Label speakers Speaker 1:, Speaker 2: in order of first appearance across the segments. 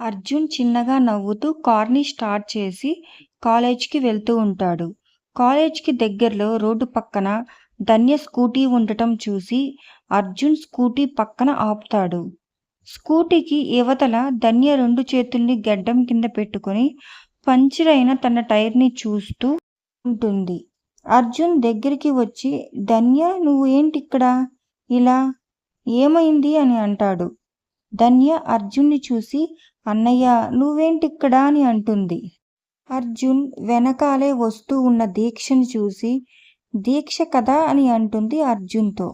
Speaker 1: అర్జున్ చిన్నగా నవ్వుతూ కార్ని స్టార్ట్ చేసి కాలేజ్కి వెళ్తూ ఉంటాడు. కాలేజ్కి దగ్గరలో రోడ్డు పక్కన ధన్య స్కూటీ ఉండటం చూసి అర్జున్ స్కూటీ పక్కన ఆపుతాడు. స్కూటీకి ఇవతల ధన్య రెండు చేతుల్ని గడ్డం కింద పెట్టుకుని పంచర్ అయిన తన టైర్ని చూస్తూ ఉంటుంది. అర్జున్ దగ్గరికి వచ్చి ధన్య నువ్వు ఏంటిక్కడ? ఇలా ఏమైంది అని అంటాడు. ధన్య అర్జున్ని చూసి అన్నయ్య నువ్వేంటిక్కడ అని అంటుంది. అర్జున్ వెనకాలే వస్తూ ఉన్న దీక్షని చూసి దీక్ష కదా అని అంటుంది అర్జున్తో.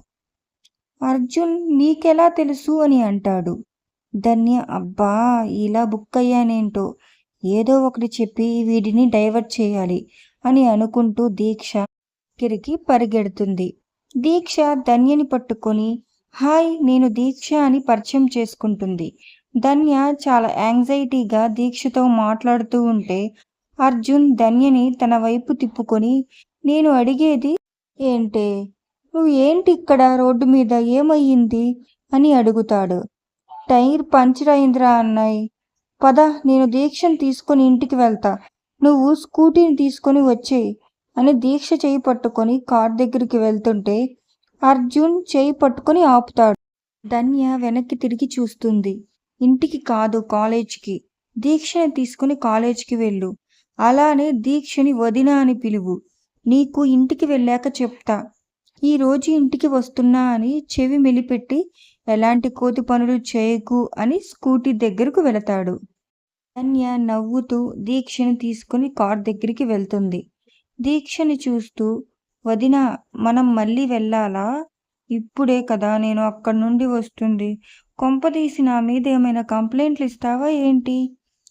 Speaker 1: అర్జున్ నీకెలా తెలుసు అని అంటాడు. ధన్య అబ్బా ఇలా బుక్ అయ్యానేంటో ఏదో ఒకటి చెప్పి వీడిని డైవర్ట్ చేయాలి అని అనుకుంటూ దీక్ష కిరికి పరిగెడుతుంది. దీక్ష ధన్యని పట్టుకొని హాయ్ నేను దీక్ష అని పరిచయం చేసుకుంటుంది. ధన్య చాలా యాంగ్జైటీగా దీక్షతో మాట్లాడుతూ ఉంటే అర్జున్ ధన్యని తన వైపు తిప్పుకొని నేను అడిగేది ఏంటే నువ్వు ఏంటి ఇక్కడ రోడ్డు మీద ఏమయ్యింది అని అడుగుతాడు. టైర్ పంచర్ అయిందిరా అన్నాయి పద నేను దీక్షను తీసుకొని ఇంటికి వెళ్తా నువ్వు స్కూటీని తీసుకొని వచ్చేయి అని దీక్ష చేయి పట్టుకొని కార్ దగ్గరికి వెళ్తుంటే అర్జున్ చేయి పట్టుకొని ఆపుతాడు. ధన్య వెనక్కి తిరిగి చూస్తుంది. ఇంటికి కాదు కాలేజ్కి. దీక్షని తీసుకుని కాలేజ్కి వెళ్ళు. అలానే దీక్షని వదిన అని పిలువు. నీకు ఇంటికి వెళ్ళాక చెప్తా. ఈరోజు ఇంటికి వస్తున్నా అని చెవి మెలిపెట్టి ఎలాంటి కోతి పనులు చేయకు అని స్కూటీ దగ్గరకు వెళతాడు. ధన్య నవ్వుతూ దీక్షని తీసుకుని కార్ దగ్గరికి వెళ్తుంది. దీక్షని చూస్తూ వదినా మనం మళ్ళీ వెళ్ళాలా? ఇప్పుడే కదా నేను అక్కడి నుండి వస్తుంది. కొంపదీసి నా మీద ఏమైనా కంప్లైంట్లు ఇస్తావా ఏంటి?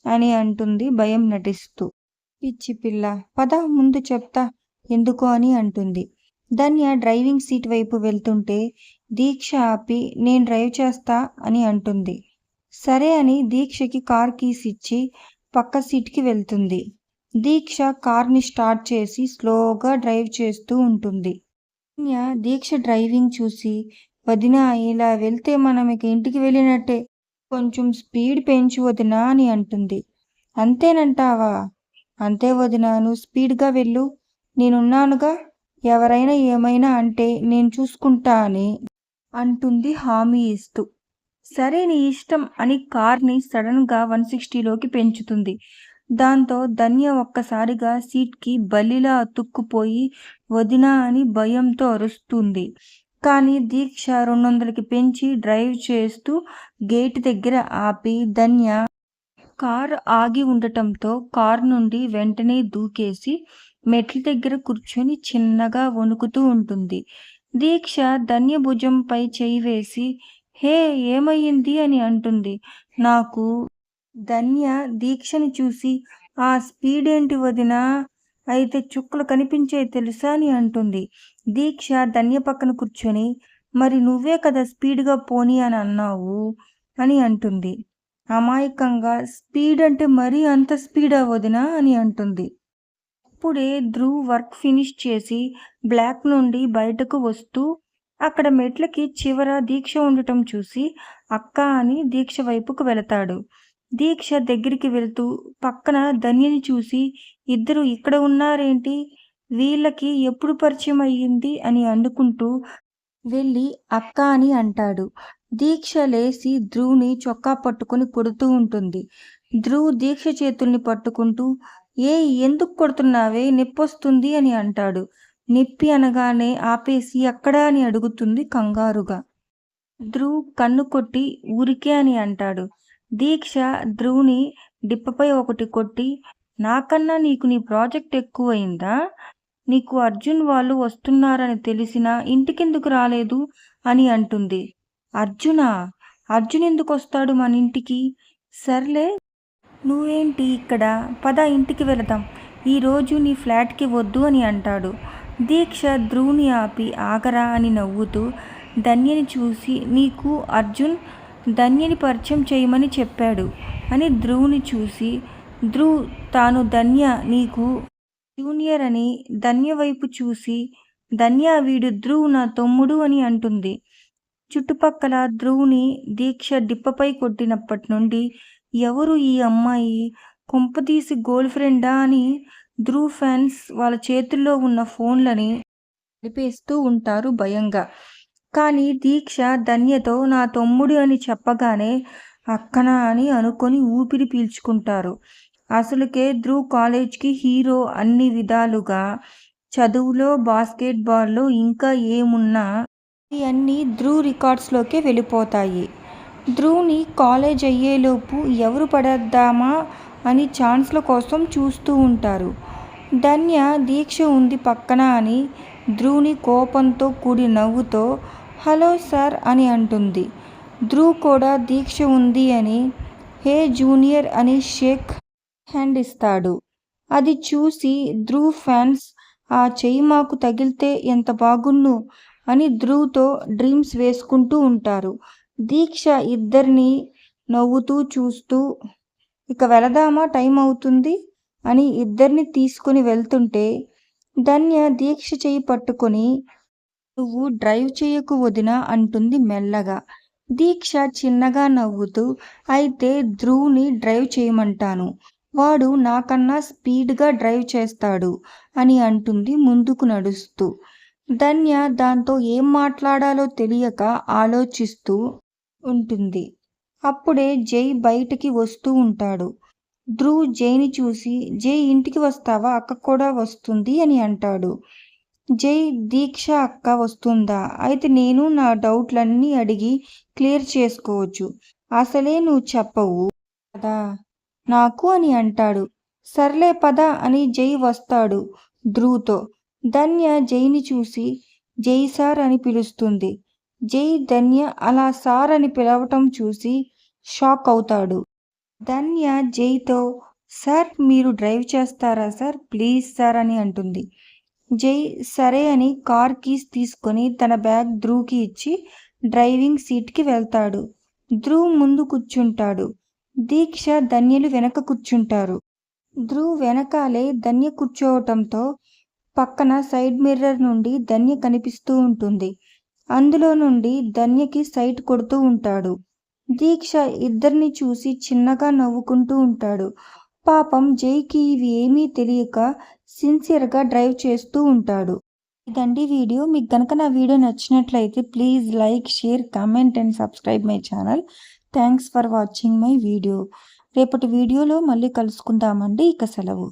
Speaker 1: అని అంటుంది భయం నటిస్తూ. పిచ్చి పిల్ల పద ముందు చెప్తా ఎందుకో అని అంటుంది. ధన్య డ్రైవింగ్ సీట్ వైపు వెళ్తుంటే దీక్ష ఆపి నేను డ్రైవ్ చేస్తా అని అంటుంది. సరే అని దీక్షకి కార్ కీస్ ఇచ్చి పక్క సీట్కి వెళ్తుంది. దీక్ష కార్ని స్టార్ట్ చేసి స్లోగా డ్రైవ్ చేస్తూ ఉంటుంది. ధన్య దీక్ష డ్రైవింగ్ చూసి వదినా ఇలా వెళ్తే మనం ఇక ఇంటికి వెళ్ళినట్టే. కొంచెం స్పీడ్ పెంచు వదినా అని అంటుంది. అంతేనంటావా? అంతే వదిన నువ్వు స్పీడ్గా వెళ్ళు. నేనున్నానుగా ఎవరైనా ఏమైనా అంటే నేను చూసుకుంటా అని అంటుంది హామీ ఇస్తూ. సరే నీ ఇష్టం అని కార్ని సడన్గా వన్ సిక్స్టీలోకి పెంచుతుంది. దాంతో ధన్య ఒక్కసారిగా సీట్కి బల్లిలా అతుక్కుపోయి వదినా అని భయంతో అరుస్తుంది. కానీ దీక్ష రెండొందలకి పెంచి డ్రైవ్ చేస్తూ గేట్ దగ్గర ఆపి ధన్య కారు ఆగి ఉండటంతో కార్ నుండి వెంటనే దూకేసి మెట్ల దగ్గర కూర్చొని చిన్నగా వణుకుతూ ఉంటుంది. దీక్ష ధన్య భుజంపై చేయి వేసి హే ఏమయ్యింది అని అంటుంది. నాకు ధన్య దీక్షని చూసి ఆ స్పీడ్ ఏంటి వదినా? అయితే చుక్కలు కనిపించేయి తెలుసా అని అంటుంది. దీక్ష ధన్య పక్కన కూర్చొని మరి నువ్వే కదా స్పీడ్గా పోనీ అని అన్నావు అని అంటుంది. అమాయకంగా స్పీడ్ అంటే మరీ అంత స్పీడ్ వదినా అని అంటుంది. అప్పుడే ధ్రువ్ వర్క్ ఫినిష్ చేసి బ్లాక్ నుండి బయటకు వస్తూ అక్కడ మెట్లకి చివర దీక్ష ఉండటం చూసి అక్క అని దీక్ష వైపుకు వెళతాడు. దీక్ష దగ్గరికి వెళ్తూ పక్కన ధన్యని చూసి ఇద్దరు ఇక్కడ ఉన్నారేంటి? వీళ్ళకి ఎప్పుడు పరిచయం అయ్యింది అని అనుకుంటూ వెళ్ళి అక్క అని అంటాడు. దీక్ష లేసి ధ్రువ్ని చొక్కా పట్టుకుని కొడుతూ ఉంటుంది. ధ్రువ్ దీక్ష చేతుల్ని పట్టుకుంటూ ఏ ఎందుకు కొడుతున్నావే నొప్పొస్తుంది అని అంటాడు. నొప్పి అనగానే ఆపేసి ఎక్కడా అని అడుగుతుంది కంగారుగా. ధ్రువ్ కన్ను కొట్టి ఊరికే అని అంటాడు. దీక్ష ధ్రువుని డిప్పపై ఒకటి కొట్టి నాకన్నా నీకు నీ ప్రాజెక్ట్ ఎక్కువైందా నీకు అర్జున్ వాళ్ళు వస్తున్నారని తెలిసినా ఇంటికెందుకు రాలేదు? అని అంటుంది. అర్జునా? అర్జున్ ఎందుకు వస్తాడు మన ఇంటికి సర్లే నువ్వేంటి ఇక్కడ? పద ఇంటికి వెళదాం. ఈరోజు నీ ఫ్లాట్కి వద్దు అని అంటాడు. దీక్ష ధ్రువుని ఆపి ఆగరా అని నవ్వుతూ ధన్యని చూసి నీకు అర్జున్ ధన్యని పరిచయం చేయమని చెప్పాడు అని ధ్రువుని చూసి ధ్రువ్ తాను ధన్య నీకు జూనియర్ అని ధన్య వైపు చూసి ధన్య వీడు ధ్రువ్ నా తమ్ముడు అని అంటుంది. చుట్టుపక్కల ధ్రువుని దీక్ష డిప్పపై కొట్టినప్పటి నుండి ఎవరు ఈ అమ్మాయి కొంపదీసి గోల్ ఫ్రెండా అని ధ్రువ్ ఫ్యాన్స్ వాళ్ళ చేతుల్లో ఉన్న ఫోన్లని నడిపేస్తూ ఉంటారు భయంగా కానీ దీక్ష ధన్యతో నా తమ్ముడు అని చెప్పగానే అక్కనా అని అనుకొని ఊపిరి పీల్చుకుంటారు. అసలుకే ధ్రువ్ కాలేజ్కి హీరో అన్ని విధాలుగా చదువులో బాస్కెట్బాల్లో ఇంకా ఏమున్నా ఇవన్నీ ధ్రువ్ రికార్డ్స్లోకే వెళ్ళిపోతాయి. ధ్రువ్ని కాలేజ్ అయ్యేలోపు ఎవరు పడేద్దామా అని ఛాన్స్ల కోసం చూస్తూ ఉంటారు. ధన్య దీక్ష ఉంది పక్కన అని ధ్రువ్ని కోపంతో కూడి నవ్వుతో హలో సార్ అని అంటుంది. ధ్రువ్ కూడా దీక్ష ఉంది అని హే జూనియర్ అని షేక్ హ్యాండ్ ఇస్తాడు. అది చూసి ధ్రువ్ ఫ్యాన్స్ ఆ చెయ్యి మాకు తగిలితే ఎంత బాగున్ను? అని ధ్రువ్తో డ్రీమ్స్ వేసుకుంటూ ఉంటారు. దీక్ష ఇద్దరిని నవ్వుతూ చూస్తూ ఇక వెళదామా టైం అవుతుంది? అని ఇద్దరిని తీసుకుని వెళ్తుంటే ధన్య దీక్ష చేయి పట్టుకొని నువ్వు డ్రైవ్ చేయకు వదినా అంటుంది మెల్లగా. దీక్ష చిన్నగా నవ్వుతూ అయితే ధ్రువ్ని డ్రైవ్ చేయమంటాను. వాడు నాకన్నా స్పీడ్గా డ్రైవ్ చేస్తాడు అని అంటుంది ముందుకు నడుస్తూ. ధన్య దాంతో ఏం మాట్లాడాలో తెలియక ఆలోచిస్తూ ఉంటుంది. అప్పుడే జై బయటికి వస్తూ ఉంటాడు. ధ్రువ్ జైని చూసి జై ఇంటికి వస్తావా? అక్క కూడా వస్తుంది అని అంటాడు. జై దీక్ష అక్క వస్తుందా? అయితే నేను నా డౌట్లన్నీ అడిగి క్లియర్ చేసుకోవచ్చు. అసలే నువ్వు చెప్పవు. కదా నాకు అని అంటాడు. సర్లే పద అని జై వస్తాడు ధ్రువ్తో. ధన్య జైని చూసి జై సార్ అని పిలుస్తుంది. జై ధన్య అలా సార్ అని పిలవటం చూసి షాక్ అవుతాడు. ధన్య జైతో సార్ మీరు డ్రైవ్ చేస్తారా సార్? ప్లీజ్ సార్ అని అంటుంది. జై సరే అని కార్ కీస్ తీసుకొని తన బ్యాగ్ ధ్రువ్కి ఇచ్చి డ్రైవింగ్ సీట్కి వెళ్తాడు. ధ్రువ్ ముందు కూర్చుంటాడు. దీక్ష ధన్యలు వెనక కూర్చుంటారు. ధ్రువ్ వెనకాలే ధన్య కూర్చోవటంతో పక్కన సైడ్ మిర్రర్ నుండి ధన్య కనిపిస్తూ ఉంటుంది. అందులో నుండి ధన్యకి సైట్ కొడుతూ ఉంటాడు. దీక్ష ఇద్దరిని చూసి చిన్నగా నవ్వుకుంటూ ఉంటాడు. పాపం జైకి ఇవి ఏమీ తెలియక సిన్సియర్గా డ్రైవ్ చేస్తూ ఉంటాడు. ఇదండి వీడియో. మీకు కనుక నా వీడియో నచ్చినట్లయితే please like share comment and subscribe my channel. Thanks for watching my video. రేపటి వీడియోలో మళ్ళీ కలుసుకుందామండి. ఇక సెలవు.